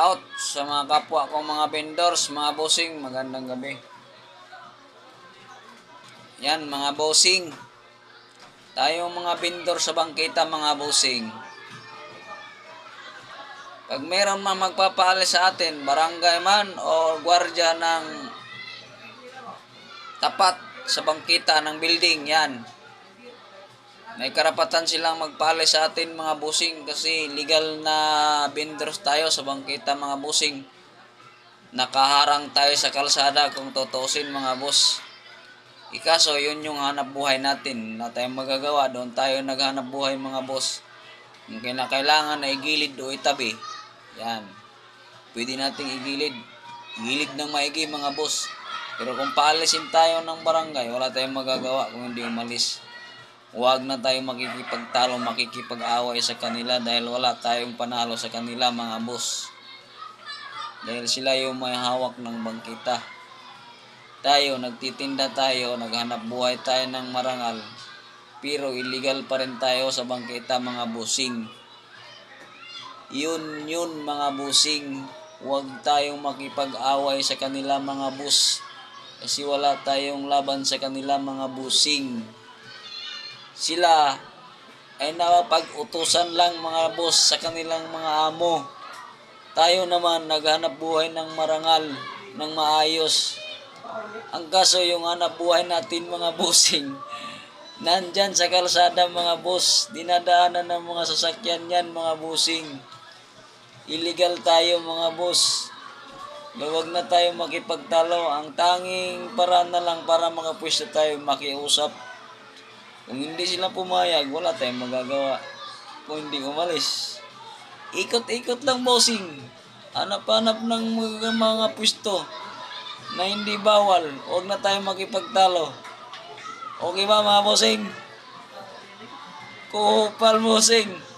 out sa mga kapwa kong mga vendors, mga bossing, magandang gabi. Yan, mga bossing. Tayong mga vendor sa bangkita, mga bossing. Pag meron man magpapaalis sa atin, barangay man o gwardya ng tapat sa bangkita ng building, yan. May karapatan silang magpaalis sa atin mga busing kasi legal na vendors tayo sa bangkita mga busing. Nakaharang tayo sa kalsada kung tutusin mga boss. Ikaso yun yung hanap buhay natin na tayong magagawa. Doon tayo naghanap buhay mga boss. Kung kinakailangan na igilid o itabi. Yan. Pwede nating igilid. Gilid ng maigi mga boss. Pero kung paalisin tayo ng barangay, wala tayong magagawa kung hindi umalis. Huwag na tayo makikipagtalo, makikipag-away sa kanila dahil wala tayong panalo sa kanila mga boss. Dahil sila yung may hawak ng bangkita. Tayo, nagtitinda tayo, naghanap buhay tayo ng marangal. Pero illegal pa rin tayo sa bangkita mga busing. Yun yun mga busing. Huwag tayong makipag-away sa kanila mga bus. Kasi wala tayong laban sa kanila mga busing sila ay napag-utusan lang mga boss sa kanilang mga amo. Tayo naman naghanap buhay ng marangal, ng maayos. Ang kaso yung hanap buhay natin mga bossing, nandyan sa kalsada mga boss, dinadaanan ng mga sasakyan yan mga bossing. Illegal tayo mga boss. Huwag na tayo makipagtalo. Ang tanging paraan na lang para makapwesto tayo makiusap kung hindi sila pumayag, wala tayong magagawa. Kung hindi umalis. Ikot-ikot lang, bossing. Hanap-hanap ng mga, mga pwesto na hindi bawal. Huwag na tayong makipagtalo. Okay ba, mga bossing? Kupal, bossing.